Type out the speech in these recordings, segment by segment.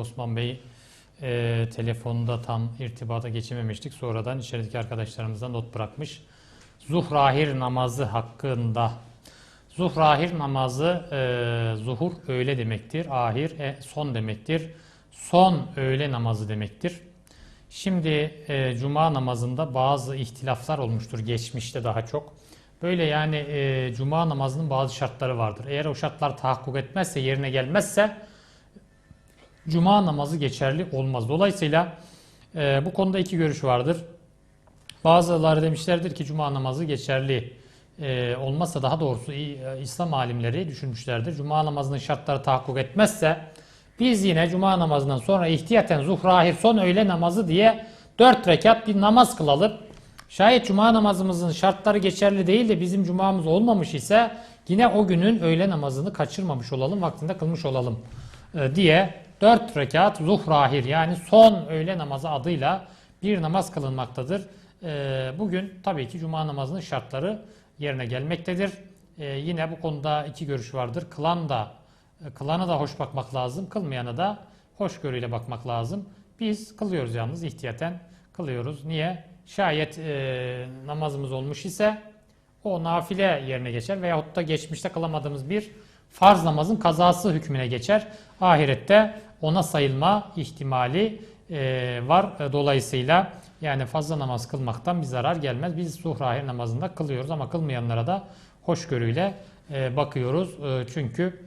Osman Bey e, telefonda tam irtibata geçememiştik. Sonradan içerideki arkadaşlarımıza not bırakmış. Zuhrahir namazı hakkında. Zuhrahir namazı e, zuhur öğle demektir. Ahir e, son demektir. Son öğle namazı demektir. Şimdi e, cuma namazında bazı ihtilaflar olmuştur geçmişte daha çok. Böyle yani e, cuma namazının bazı şartları vardır. Eğer o şartlar tahakkuk etmezse, yerine gelmezse cuma namazı geçerli olmaz. Dolayısıyla e, bu konuda iki görüş vardır. Bazıları demişlerdir ki cuma namazı geçerli e, olmazsa daha doğrusu e, İslam alimleri düşünmüşlerdir. Cuma namazının şartları tahakkuk etmezse biz yine cuma namazından sonra ihtiyaten zuhrahir son öğle namazı diye dört rekat bir namaz kılalım. Şayet cuma namazımızın şartları geçerli değil de bizim cumamız olmamış ise yine o günün öğle namazını kaçırmamış olalım, vaktinde kılmış olalım e, diye dört rekat zuhrahir yani son öğle namazı adıyla bir namaz kılınmaktadır. E, Bugün tabii ki cuma namazının şartları yerine gelmektedir. E, Yine bu konuda iki görüş vardır. Kılan da kılana da hoş bakmak lazım, kılmayana da hoşgörüyle bakmak lazım. Biz kılıyoruz yalnız ihtiyaten kılıyoruz. Niye? Şayet e, namazımız olmuş ise o nafile yerine geçer veyahut da geçmişte kılamadığımız bir farz namazın kazası hükmüne geçer. Ahirette ona sayılma ihtimali e, var. E, dolayısıyla yani fazla namaz kılmaktan bir zarar gelmez. Biz suhrahir namazında kılıyoruz ama kılmayanlara da hoşgörüyle e, bakıyoruz. E, çünkü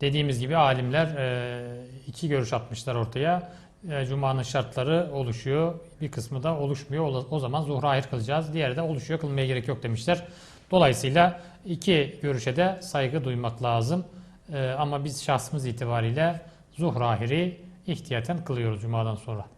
dediğimiz gibi alimler e, iki görüş atmışlar ortaya. E, Cuma'nın şartları oluşuyor. Bir kısmı da oluşmuyor. O- O zaman zuhrahir kılacağız. Diğeri de oluşuyor. Kılmaya gerek yok demişler. Dolayısıyla iki görüşe de saygı duymak lazım. E, Ama biz şahsımız itibariyle zuhrahiri ihtiyaten kılıyoruz Cuma'dan sonra.